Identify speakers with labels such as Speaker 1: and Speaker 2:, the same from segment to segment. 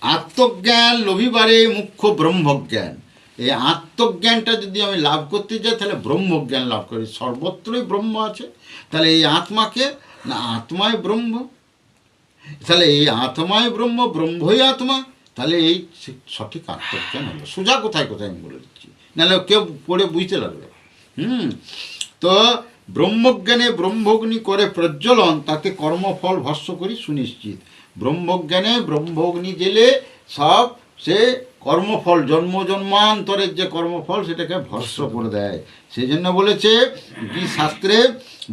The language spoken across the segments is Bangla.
Speaker 1: আত্মজ্ঞান লভিবারে মুখ্য ব্রহ্মজ্ঞান। এই আত্মজ্ঞানটা যদি আমি লাভ করতে যাই, তাহলে ব্রহ্মজ্ঞান লাভ করি। সর্বত্রই ব্রহ্ম আছে। তাহলে এই আত্মাকে, না আত্মায় ব্রহ্ম। তাহলে এই আত্মায় ব্রহ্ম, ব্রহ্মই আত্মা। তাহলে এই সঠিক আত্মজ্ঞান হলো। সোজা কোথায় কোথায় আমি বলে দিচ্ছি। নাহলে কেউ পড়ে বুঝতে লাগবে। হুম, তো ব্রহ্মজ্ঞানে ব্রহ্মগ্নি করে প্রজ্বলন তাতে কর্মফল ভস্য করি সুনিশ্চিত। ব্রহ্মজ্ঞানে ব্রহ্মগ্নি জেলে সব সে কর্মফল, জন্ম জন্মান্তরের যে কর্মফল, সেটাকে ভস্য করে দেয়। সেই জন্য বলেছে শাস্ত্রে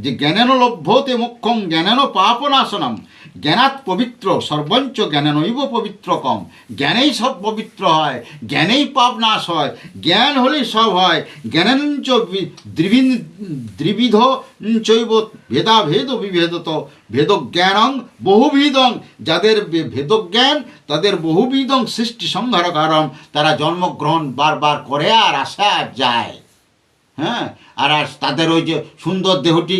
Speaker 1: যে জ্ঞানেন লভ্যতে মোক্ষং জ্ঞানেন পাপনাশনম। জ্ঞানাত পবিত্র, সর্বঞ্চ জ্ঞানেনৈব পবিত্র কম জ্ঞানেই সব পবিত্র হয়, জ্ঞানেই পাপ নাশ হয়, জ্ঞান হলেই সব হয়। জ্ঞানেঞ্চ দ্রিবিধ চৈব ভেদাভেদ বিভেদত। ভেদজ্ঞানং বহুবিধং, যাদের ভেদজ্ঞান, তাদের বহুবিধং সৃষ্টি সংহারকারম তারা জন্মগ্রহণ বারবার করে আর আসে যায়। হ্যাঁ? আর আর তাদের ওই যে সুন্দর দেহটি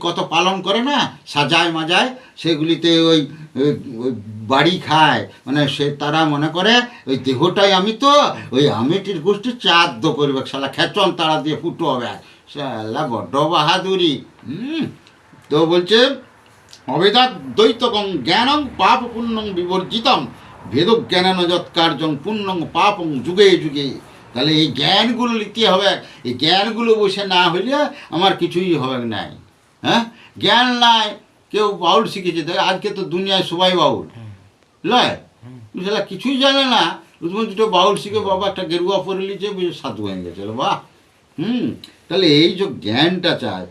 Speaker 1: কত পালন করে না? সাজায় মাজায় সেগুলিতে ওই বাড়ি খায়। মানে সে, তারা মনে করে, ওই দেহটাই আমি তো, ওই আমিটির গোষ্ঠী চাদ্য করবে শালা খেচন তারা দিয়ে ফুটো হবে। শালা বড্ড বাহাদুরি। হুম। তো বলছে, অবেদাত দ্বৈতকং জ্ঞানং পাপ পুণ্যং বিবর্জিতম। ভেদ জ্ঞানান যৎকার্যং পুণ্যং পাপং যুগে যুগে। তাহলে এই জ্ঞানগুলো নিতে হবে। এই জ্ঞানগুলো বসে না হইলে আমার কিছুই হবে নাই। হ্যাঁ? জ্ঞান নাই, কেউ বাউল শিখেছে। তাই আজকে তো দুনিয়ায় সবাই বাউল। লয়? কিছুই জানে না। তুমি দুটো বাউল শিখে বাবা একটা গেরুয়া পরে নিচ্ছে সাধু হয়ে গেছে। বাহ! হুম, তাহলে এই যে জ্ঞানটা চায়